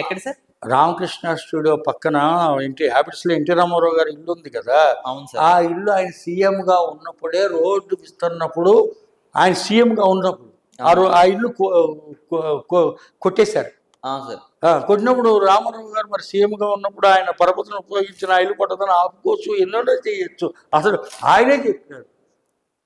ఎక్కడ sir? Ramakrishna studio పక్కన ఇంటి హ్యాబిట్స్లో ఎన్టీ రామారావు గారి ఇల్లు ఉంది కదా? అవును ఆ ఇల్లు ఆయన సీఎంగా ఉన్నప్పుడే రోడ్డు ఇస్తున్నప్పుడు ఆయన సీఎంగా ఉన్నప్పుడు ఆ ఆ ఇల్లు కొట్టేశారు. కొట్టినప్పుడు రామారావు గారు మరి సీఎంగా ఉన్నప్పుడు ఆయన పరపతిని ఉపయోగించిన ఆ ఇల్లు కొట్టదని ఆపుకోవచ్చు ఎన్నో చేయొచ్చు. అసలు ఆయనే చెప్పారు.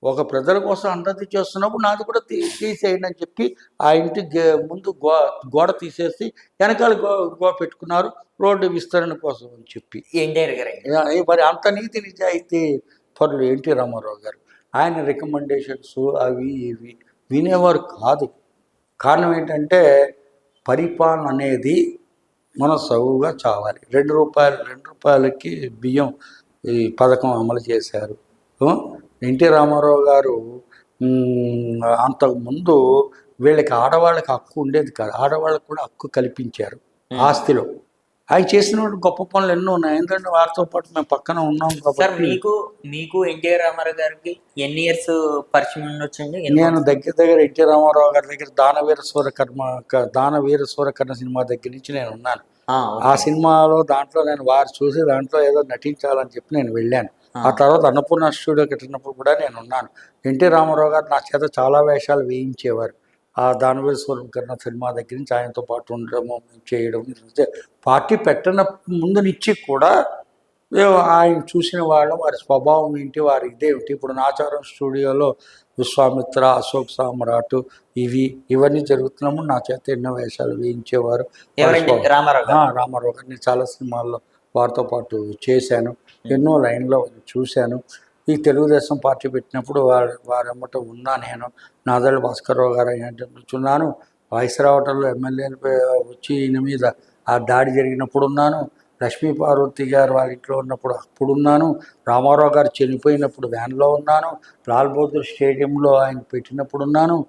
ఒక ప్రజల కోసం అందరిది చేస్తున్నప్పుడు నాది కూడా తీ తీసేయండి అని చెప్పి ఆ ఇంటి గే- ముందు గో గోడ తీసేసి వెనకాల గో గోడ పెట్టుకున్నారు. రోడ్డు విస్తరణ కోసం అని చెప్పి. ఎన్టీఆర్ గారు? మరి అంత నీతి నిజాయితీ పరులు ఎన్టీ రామారావు గారు. ఆయన రికమెండేషన్స్ అవి ఇవి వినేవారు కాదు. కారణం ఏంటంటే పరిపాలన అనేది మన సవుగా చావాలి. రెండు రూపాయలు రెండు రూపాయలకి బియ్యం ఈ పథకం అమలు చేశారు. ఎన్టీ రామారావు గారు అంతకుముందు వీళ్ళకి ఆడవాళ్ళకి హక్కు ఉండేది కాదు. ఆడవాళ్ళకి కూడా హక్కు కల్పించారు ఆస్తిలో. ఆయన చేసిన గొప్ప పనులు ఎన్నో ఉన్నాయి. ఎందుకంటే వారితో పాటు మేము పక్కన ఉన్నాం సార్ మీకు మీకు ఎన్టీఆర్ రామారావు గారికి ఎన్ని ఇయర్స్ పరిచయం ఉండొచ్చండి ఎన్ని నేను దగ్గర దగ్గర ఎన్టీ రామారావు గారి దగ్గర దానవీర సూరకర్మ క- దానవీర సూరకర్ణ సినిమా దగ్గర నుంచి నేను ఉన్నాను. ఆ సినిమాలో దాంట్లో నేను వారు చూసి దాంట్లో ఏదో నటించాలని చెప్పి నేను వెళ్ళాను. ఆ. తర్వాత అన్నపూర్ణ స్టూడియో కట్టినప్పుడు కూడా నేను ఉన్నాను. ఎన్టీ రామారావు గారు నా చేత చాలా వేషాలు వేయించేవారు. ఆ దానవీర సూరకర్ణ సినిమా దగ్గర నుంచి ఆయనతో పాటు ఉండడము చేయడం పార్టీ పెట్టన ముందు నుంచి కూడా ఆయన చూసిన వాళ్ళం వారి స్వభావం ఏంటి వారి ఇదేమిటి ఇప్పుడు నాచారం స్టూడియోలో విశ్వామిత్ర అశోక్ సామ్రాట్ ఇవి ఇవన్నీ జరుగుతున్నప్పుడు నా చేత ఎన్నో వేషాలు వేయించేవారు. రామారావు రామారావు గారిని చాలా సినిమాల్లో వారితో పాటు చేశాను. ఎన్నో లైన్లో చూశాను. ఈ తెలుగుదేశం పార్టీ పెట్టినప్పుడు వారి వారెమ్మట ఉన్నా నేను. నాదళ్ళ భాస్కర్రావు గారు అయినట్టున్నాను వైస్రావటంలో ఎమ్మెల్యేలు వచ్చి ఈయన మీద ఆ దాడి జరిగినప్పుడు ఉన్నాను. లక్ష్మీ పార్వతి గారు వాళ్ళ ఇంట్లో ఉన్నప్పుడు అప్పుడు ఉన్నాను. రామారావు గారు చనిపోయినప్పుడు వ్యాన్లో ఉన్నాను. లాల్ బహదూర్ స్టేడియంలో ఆయన పెట్టినప్పుడు ఉన్నాను.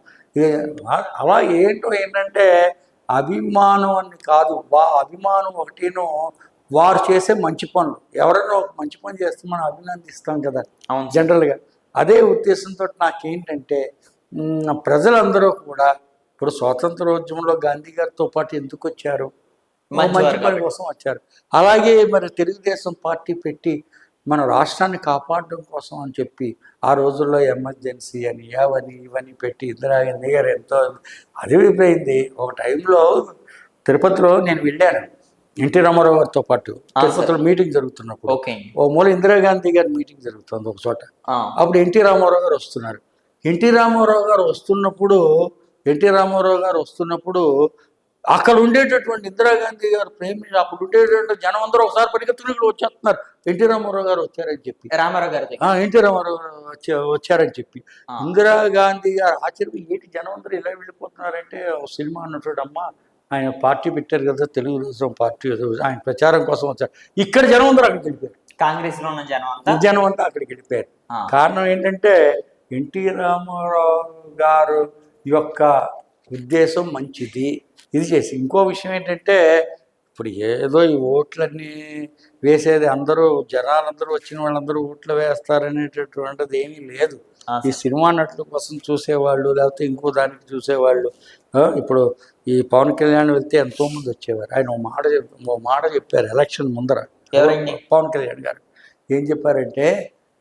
అలా ఏంటో ఏంటంటే అభిమానం అని కాదు. వా అభిమానం ఒకటినో వారు చేసే మంచి పనులు. ఎవరైనా ఒక మంచి పని చేస్తే మనం అభినందిస్తాం కదా. జనరల్గా. అదే ఉద్దేశంతో నాకేంటంటే ప్రజలందరూ కూడా ఇప్పుడు స్వాతంత్రోద్యమంలో గాంధీ గారితో పాటు ఎందుకు వచ్చారు మంచి పని. కోసం వచ్చారు. అలాగే మరి తెలుగుదేశం పార్టీ పెట్టి మన రాష్ట్రాన్ని కాపాడడం కోసం అని చెప్పి ఆ రోజుల్లో ఎమర్జెన్సీ అని అవని ఇవన్నీ పెట్టి ఇందిరాగాంధీ గారు ఎంతో అది అయిపోయింది. ఒక టైంలో తిరుపతిలో నేను వెళ్ళాను. ఎన్టీ రామారావు గారితో పాటు తిరుపతిలో మీటింగ్ జరుగుతున్నప్పుడు ఓ మూల ఇందిరాగాంధీ గారి మీటింగ్ జరుగుతుంది ఒక చోట. అప్పుడు ఎన్టీ రామారావు గారు వస్తున్నారు. ఎన్టీ రామారావు గారు వస్తున్నప్పుడు ఎన్టీ రామారావు గారు వస్తున్నప్పుడు అక్కడ ఉండేటటువంటి ఇందిరాగాంధీ గారు ప్రేమి అప్పుడు ఉండేటటువంటి జనం అందరూ ఒకసారి పరిగెత్తుకుని ఇక్కడ వచ్చేస్తున్నారు. ఎన్టీ రామారావు గారు వచ్చారని చెప్పి. రామారావు గారి ఎన్టీ రామారావు గారు వచ్చా వచ్చారని చెప్పి. ఇందిరాగాంధీ గారు ఆశ్చర్యం ఏంటి జనం అందరూ ఇలా వెళ్ళిపోతున్నారంటే ఒక సినిమా అన్నట్టు అమ్మ ఆయన పార్టీ పెట్టారు కదా తెలుగుదేశం పార్టీ ఆయన ప్రచారం కోసం వచ్చారు. ఇక్కడ జనం అందరూ అక్కడికి వెళ్ళిపోయారు. కాంగ్రెస్లో ఉన్న జనం జనం అంతా అక్కడికి వెళ్ళిపోయారు. కారణం ఏంటంటే ఎన్టీ రామారావు గారు యొక్క ఉద్దేశం మంచిది. ఇది చేసి ఇంకో విషయం ఏంటంటే ఇప్పుడు ఏదో ఈ ఓట్లన్నీ వేసేది అందరూ జనాలందరూ వచ్చిన వాళ్ళందరూ ఓట్లు వేస్తారనేటటువంటిది ఏమీ లేదు. ఈ సినిమా నటుల కోసం చూసేవాళ్ళు లేకపోతే ఇంకో దానికి చూసేవాళ్ళు ఇప్పుడు ఈ పవన్ కళ్యాణ్ వెళ్తే ఎంతో మంది వచ్చేవారు. ఆయన ఓ మాట ఓ మాట చెప్పారు ఎలక్షన్ ముందర? పవన్ కళ్యాణ్ గారు. ఏం చెప్పారంటే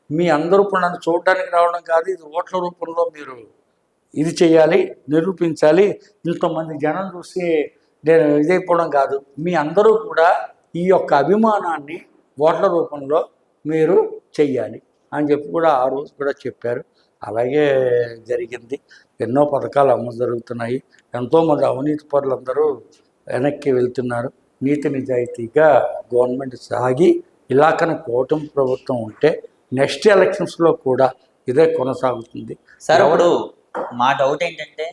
మీ అందరూ ఇప్పుడు నన్ను చూడడానికి రావడం కాదు ఇది ఓట్ల రూపంలో మీరు ఇది చేయాలి నిరూపించాలి ఇంతమంది జనం చూసి నేను ఇదైపోవడం కాదు. మీ అందరూ కూడా ఈ యొక్క అభిమానాన్ని ఓట్ల రూపంలో మీరు చెయ్యాలి. అని చెప్పి కూడా ఆ రోజు కూడా చెప్పారు. అలాగే జరిగింది. ఎన్నో పథకాలు అమలు జరుగుతున్నాయి. ఎంతోమంది అవినీతి పరులందరూ వెనక్కి వెళ్తున్నారు. నీతి నిజాయితీగా గవర్నమెంట్ సాగి ఇలాకన కూటమి ప్రభుత్వం ఉంటే నెక్స్ట్ ఎలక్షన్స్లో కూడా ఇదే కొనసాగుతుంది. సార్ ఇప్పుడు మా డౌట్ ఏంటంటే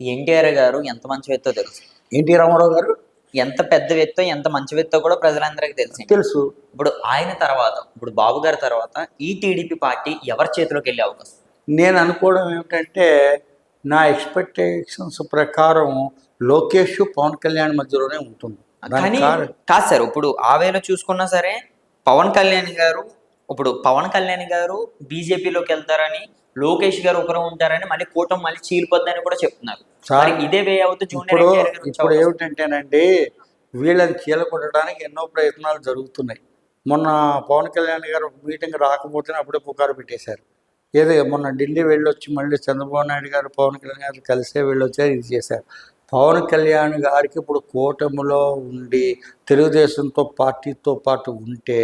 ఎన్టీఆర్ గారు ఎంత మంచి వ్యక్తో తెలుసు? ఎన్టీ రామారావు గారు? ఎంత పెద్ద వ్యక్తో ఎంత మంచి వ్యక్తో కూడా ప్రజలందరికీ తెలుసు. తెలుసు. ఇప్పుడు ఆయన తర్వాత ఇప్పుడు బాబు గారి తర్వాత ఈ టీడీపీ పార్టీ ఎవరి చేతిలోకి వెళ్ళే అవకాశం? నేను అనుకోవడం ఏమిటంటే నా ఎక్స్పెక్టేషన్స్ ప్రకారం లోకేష్ పవన్ కళ్యాణ్ మధ్యలోనే ఉంటుంది. కానీ కాదు సార్ ఇప్పుడు ఆ వేలో చూసుకున్నా సరే పవన్ కళ్యాణ్ గారు ఇప్పుడు పవన్ కళ్యాణ్ గారు బీజేపీలోకి వెళ్తారని లోకేష్ గారు ఒకరు ఉంటారని మళ్ళీ కూటమి మళ్ళీ చీలిపోద్దని కూడా చెప్తున్నారు. ఇదే వే అవుతూ జూనియర్ ఇప్పుడు ఏమిటంటేనండి వీళ్ళని చీలకొట్టడానికి ఎన్నో ప్రయత్నాలు జరుగుతున్నాయి. మొన్న పవన్ కళ్యాణ్ గారు ఒక మీటింగ్ రాకపోతేనే అప్పుడే పుకారు పెట్టేశారు. ఏదో మొన్న ఢిల్లీ వెళ్ళొచ్చి మళ్ళీ చంద్రబాబు నాయుడు గారు పవన్ కళ్యాణ్ గారు కలిసే వెళ్ళొచ్చారు ఇది చేశారు. పవన్ కళ్యాణ్ గారికి ఇప్పుడు కూటమిలో ఉండి తెలుగుదేశంతో పార్టీతో పాటు ఉంటే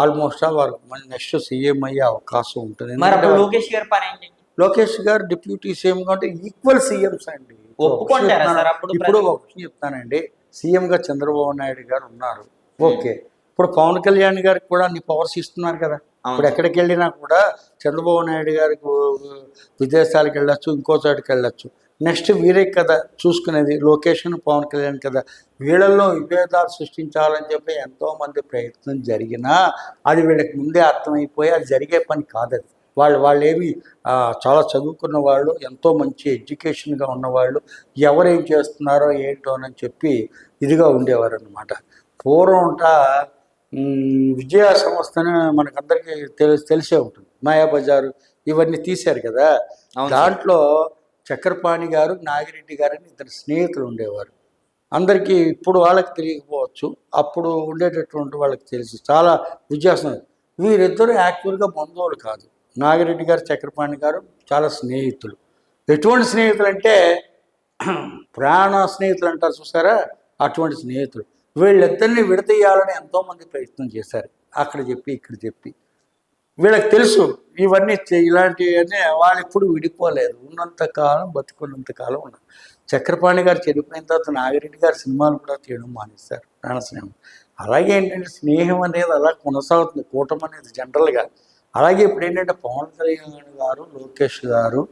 ఆల్మోస్ట్ వారు నెక్స్ట్ సీఎం అయ్యే అవకాశం ఉంటుంది. లోకేష్ గారి పని లోకేష్ గారు డిప్యూటీ సీఎం అంటే ఈక్వల్ సీఎంస్ అండి. ఇప్పుడు ఒక విషయం చెప్తానండి. సీఎం గా చంద్రబాబు నాయుడు గారు ఉన్నారు. ఓకే. ఇప్పుడు పవన్ కళ్యాణ్ గారికి కూడా అన్ని పవర్స్ ఇస్తున్నారు కదా. ఇప్పుడు ఎక్కడికి వెళ్ళినా కూడా చంద్రబాబు నాయుడు గారికి విదేశాలకు వెళ్ళొచ్చు ఇంకో చోటుకి వెళ్ళొచ్చు. నెక్స్ట్ వీరే కదా చూసుకునేది. లొకేషన్ పవన్ కళ్యాణ్ కదా. వీళ్ళల్లో విభేదాలు సృష్టించాలని చెప్పి ఎంతో మంది ప్రయత్నం జరిగినా అది వీళ్ళకి ముందే అర్థమైపోయి అది జరిగే పని కాదది వాళ్ళు వాళ్ళు ఏమి చాలా చదువుకున్న వాళ్ళు ఎంతో మంచి ఎడ్యుకేషన్గా ఉన్నవాళ్ళు ఎవరేం చేస్తున్నారో ఏంటో అని చెప్పి ఇదిగా ఉండేవారు అనమాట పూర్వం అంట మ్, విజయ సంస్థని మనకందరికీ తెలి తెలిసే ఉంటుంది. మాయాబజారు ఇవన్నీ తీశారు కదా. దాంట్లో చక్రపాణి గారు నాగిరెడ్డి గారు అని ఇద్దరు స్నేహితులు ఉండేవారు. అందరికీ ఇప్పుడు వాళ్ళకి తెలియకపోవచ్చు అప్పుడు ఉండేటటువంటి వాళ్ళకి తెలుసు. చాలా విద్యాసం వీరిద్దరూ యాక్చువల్గా బంధువులు కాదు. నాగిరెడ్డి గారు చక్రపాణి గారు చాలా స్నేహితులు. ఎటువంటి స్నేహితులు అంటే ప్రాణ స్నేహితులు అంటారు చూసారా? అటువంటి స్నేహితులు. వీళ్ళిద్దరిని విడతీయాలని ఎంతోమంది ప్రయత్నం చేశారు. అక్కడ చెప్పి ఇక్కడ చెప్పి. వీళ్ళకి తెలుసు ఇవన్నీ ఇలాంటివన్నీ వాళ్ళు ఎప్పుడు విడిపోలేదు. ఉన్నంత కాలం బతుకున్నంత కాలం ఉన్నారు. చక్రపాణి గారు చనిపోయిన తర్వాత నాగిరెడ్డి గారు సినిమాలు కూడా తీయడం మానేస్తారు ప్రాణ స్నేహం. అలాగే ఏంటంటే స్నేహం అనేది అలా కొనసాగుతుంది కూటమి అనేది జనరల్గా. అలాగే ఇప్పుడు ఏంటంటే పవన్ కళ్యాణ్ గారు లోకేష్ గారు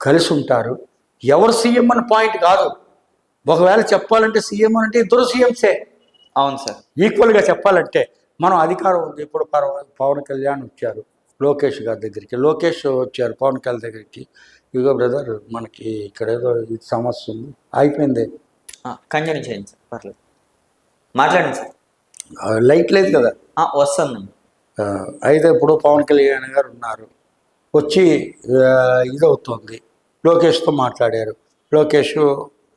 కలిసి ఉంటారు. ఎవరు సీఎం అన్న పాయింట్ కాదు. ఒకవేళ చెప్పాలంటే సీఎం అంటే ఇద్దరు సీఎంసే. అవును సార్. ఈక్వల్గా చెప్పాలంటే మనం అధికారం ఉంది. ఇప్పుడు పవన్ కళ్యాణ్ వచ్చారు. లోకేష్ గారి దగ్గరికి. లోకేష్ వచ్చారు పవన్ కళ్యాణ్ దగ్గరికి. ఇదిగో బ్రదర్ మనకి ఇక్కడ ఏదో ఇది సమస్య ఉంది. అయిపోయింది. కంటిన్యూ చేయండి సార్. పర్లేదు. మాట్లాడండి సార్. లైట్ లేదు కదా? ఆ, అయితే ఇప్పుడు పవన్ కళ్యాణ్ గారు ఉన్నారు. వచ్చి ఇదవుతుంది. లోకేష్తో మాట్లాడారు. లోకేష్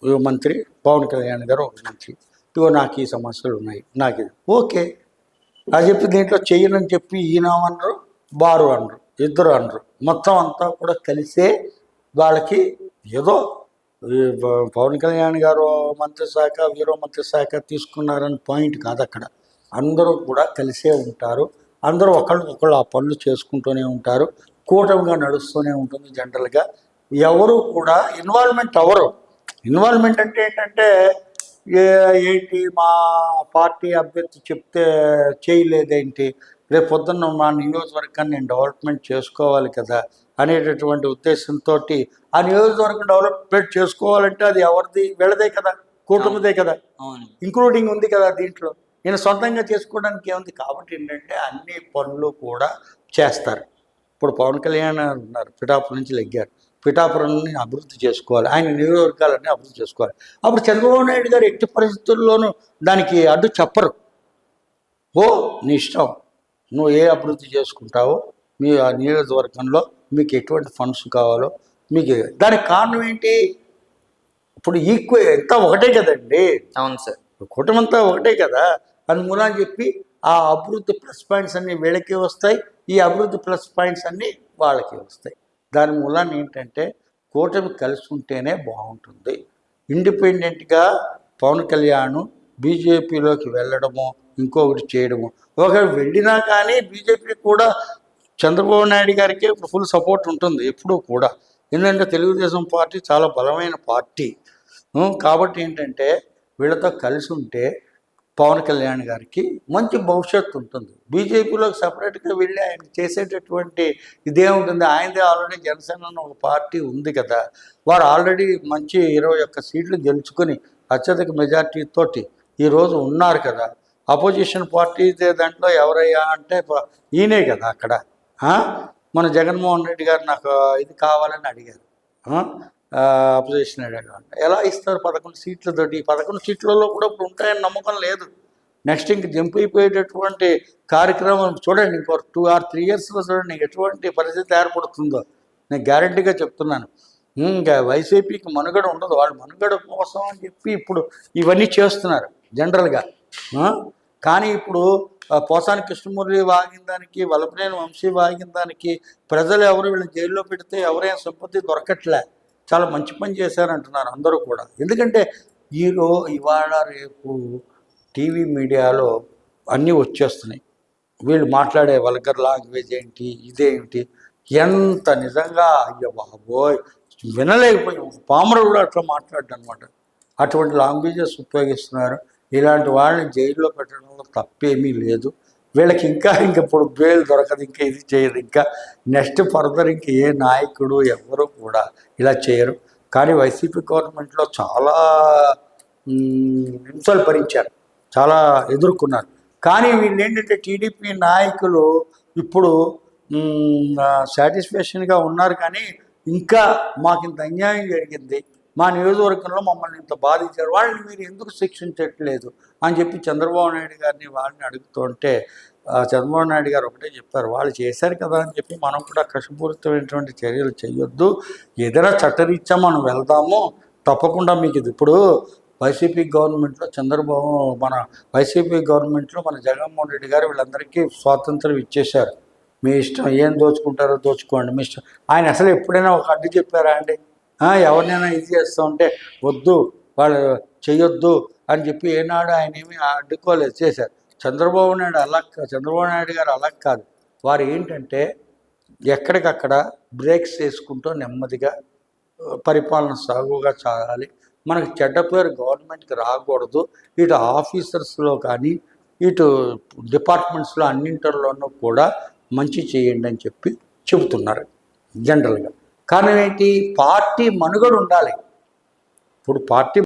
మంత్రి పవన్ కళ్యాణ్ గారు ఒక మంత్రి. ఇగో నాకు ఈ సమస్యలు ఉన్నాయి. నాకు ఇది. ఓకే. అది చెప్పి దీంట్లో చెయ్యనని చెప్పి ఈయన అనరు బారు అనరు ఇద్దరు అనరు. మొత్తం అంతా కూడా కలిసే వాళ్ళకి ఏదో పవన్ కళ్యాణ్ గారు మంత్రి శాఖ వీరో మంత్రి శాఖ తీసుకున్నారని పాయింట్ కాదు అక్కడ. అందరూ కూడా కలిసే ఉంటారు. అందరూ ఒకళ్ళు ఒకళ్ళు ఆ పనులు చేసుకుంటూనే ఉంటారు. కూటమిగా నడుస్తూనే ఉంటుంది జనరల్గా. ఎవరు కూడా ఇన్వాల్వ్మెంట్ అవ్వరు. ఇన్వాల్వ్మెంట్ అంటే ఏంటంటే ఏంటి మా పార్టీ అభ్యర్థి చెప్తే చేయలేదేంటి? రేపు పొద్దున్న మా నియోజకవర్గాన్ని నేను డెవలప్మెంట్ చేసుకోవాలి కదా అనేటటువంటి ఉద్దేశంతో ఆ నియోజకవర్గం డెవలప్మెంట్ చేసుకోవాలంటే అది ఎవరిది? వీళ్ళదే కదా కూటమిదే కదా. ఇంక్లూడింగ్ ఉంది కదా దీంట్లో. నేను సొంతంగా చేసుకోవడానికి ఏముంది? కాబట్టి ఏంటంటే అన్ని పనులు కూడా చేస్తారు. ఇప్పుడు పవన్ కళ్యాణ్ ఉన్నారు పిఠాపురం నుంచి లెగ్గారు. పిఠాపురాన్ని అభివృద్ధి చేసుకోవాలి. ఆయన నియోజకవర్గాలన్నీ అభివృద్ధి చేసుకోవాలి. అప్పుడు చంద్రబాబు నాయుడు గారు ఎట్టి పరిస్థితుల్లోనూ దానికి అడ్డు చెప్పరు. ఓ నీ ఇష్టం. నువ్వు ఏ అభివృద్ధి చేసుకుంటావో మీ ఆ నియోజకవర్గంలో మీకు ఎటువంటి ఫండ్స్ కావాలో మీకు దానికి కారణం ఏంటి? ఇప్పుడు ఈక్వల్ ఎంత ఒకటే కదండి. అవును సార్. కుటుంబంతో ఒకటే కదా. అందుమూల చెప్పి ఆ అభివృద్ధి ప్లస్ పాయింట్స్ అన్నీ వీళ్ళకి వస్తాయి. ఈ అభివృద్ధి ప్లస్ పాయింట్స్ అన్నీ వాళ్ళకి వస్తాయి. దాని మూలాన్ని ఏంటంటే కూటమి కలిసి ఉంటేనే బాగుంటుంది. ఇండిపెండెంట్గా పవన్ కళ్యాణ్ బీజేపీలోకి వెళ్ళడము ఇంకొకటి చేయడము ఒకవేళ వెళ్ళినా కానీ బీజేపీ కూడా చంద్రబాబు నాయుడు గారికి ఫుల్ సపోర్ట్ ఉంటుంది ఎప్పుడూ కూడా. ఎందుకంటే తెలుగుదేశం పార్టీ చాలా బలమైన పార్టీ. కాబట్టి ఏంటంటే వీళ్ళతో కలిసి ఉంటే పవన్ కళ్యాణ్ గారికి మంచి భవిష్యత్తు ఉంటుంది. బీజేపీలోకి సపరేట్గా వెళ్ళి ఆయన చేసేటటువంటి ఇదే ఉంటుంది. ఆయనదే ఆల్రెడీ జనసేన ఒక పార్టీ ఉంది కదా. వారు ఆల్రెడీ మంచి ఇరవై ఒక్క సీట్లు గెలుచుకొని అత్యధిక మెజార్టీ తోటి ఈరోజు ఉన్నారు కదా. అపోజిషన్ పార్టీ దాంట్లో ఎవరయ్యా అంటే ఈయనే కదా అక్కడ. మన జగన్మోహన్ రెడ్డి గారు నాకు ఇది కావాలని అడిగారు. అపోజిషన్ అడిగారు ఎలా ఇస్తారు పదకొండు సీట్లతోటి ఈ పదకొండు సీట్లలో కూడా ఇప్పుడు ఉంటాయని నమ్మకం లేదు. నెక్స్ట్ ఇంక జంప్ అయిపోయేటటువంటి కార్యక్రమం చూడండి ఇంకో టూ ఆర్ త్రీ ఇయర్స్లో చూడండి ఎటువంటి పరిస్థితి ఏర్పడుతుందో. నేను గ్యారంటీగా చెప్తున్నాను. ఇంకా వైసీపీకి మనుగడ ఉండదు. వాళ్ళు మనుగడ కోసం అని చెప్పి ఇప్పుడు ఇవన్నీ చేస్తున్నారు జనరల్గా. కానీ ఇప్పుడు పోసాని కృష్ణమురళి వాగిన దానికి వలపనేని వంశీ వాగిన దానికి ప్రజలు ఎవరు వీళ్ళని జైల్లో పెడితే ఎవరైనా సంపత్తి దొరకట్లే. చాలా మంచి పని చేశారంటున్నారు అందరూ కూడా. ఎందుకంటే ఈరో ఇవాళ రేపు టీవీ మీడియాలో అన్నీ వచ్చేస్తున్నాయి. వీళ్ళు మాట్లాడే వల్గర్ లాంగ్వేజ్ ఏంటి ఇదేంటి ఎంత నిజంగా అయ్య బాబోయ్! వినలేకపోయాం పామరుడు కూడా అట్లా మాట్లాడడం అనమాట అటువంటి లాంగ్వేజెస్ ఉపయోగిస్తున్నారు. ఇలాంటి వాళ్ళని జైల్లో పెట్టడంలో తప్పేమీ లేదు. వీళ్ళకి ఇంకా ఇంక ఇప్పుడు బెయిల్ దొరకదు ఇంకా ఇది చేయదు ఇంకా నెక్స్ట్ ఫర్దర్ ఇంక ఏ నాయకుడు ఎవరు కూడా ఇలా చేయరు. కానీ వైసీపీ గవర్నమెంట్లో చాలా హింసలు భరించారు చాలా ఎదుర్కొన్నారు. కానీ వీళ్ళు ఏంటంటే టీడీపీ నాయకులు ఇప్పుడు సాటిస్ఫాక్షన్గా ఉన్నారు కానీ ఇంకా మాకు ఇంత అన్యాయం జరిగింది. మా నియోజకవర్గంలో మమ్మల్ని ఇంత బాధించారు. వాళ్ళని మీరు ఎందుకు శిక్షించట్లేదు? అని చెప్పి చంద్రబాబు నాయుడు గారిని వాళ్ళని అడుగుతుంటే చంద్రబాబు నాయుడు గారు ఒకటే చెప్పారు. వాళ్ళు చేశారు కదా అని చెప్పి మనం కూడా కషపూరితమైనటువంటి చర్యలు చేయొద్దు. ఏదైనా చట్టరీత్యా మనం వెళ్దాము. తప్పకుండా మీకు ఇది. ఇప్పుడు వైసీపీ గవర్నమెంట్లో చంద్రబాబు మన వైసీపీ గవర్నమెంట్లో మన జగన్మోహన్ రెడ్డి గారు వీళ్ళందరికీ స్వాతంత్రం ఇచ్చేశారు. మీ ఇష్టం ఏం దోచుకుంటారో దోచుకోండి. మీ ఇష్టం. ఆయన అసలు ఎప్పుడైనా ఒక అడ్డు చెప్పారా అండి? ఎవరినైనా ఇది చేస్తూ ఉంటే వద్దు వాళ్ళు చేయొద్దు అని చెప్పి ఏనాడు ఆయన ఏమీ అడ్డుకోలేదు చేశారు. చంద్రబాబు నాయుడు అలా చంద్రబాబు నాయుడు గారు అలా కాదు. వారు ఏంటంటే ఎక్కడికక్కడ బ్రేక్స్ వేసుకుంటూ నెమ్మదిగా పరిపాలన సాగుగా సాగాలి మనకి చెడ్డ పేరు గవర్నమెంట్కి రాకూడదు. ఇటు ఆఫీసర్స్లో కానీ ఇటు డిపార్ట్మెంట్స్లో అన్నింటిలోనూ కూడా మంచి చేయండి అని చెప్పి చెబుతున్నారు జనరల్గా. కానీ ఏంటి? పార్టీ మనుగడ ఉండాలి. ఇప్పుడు పార్టీ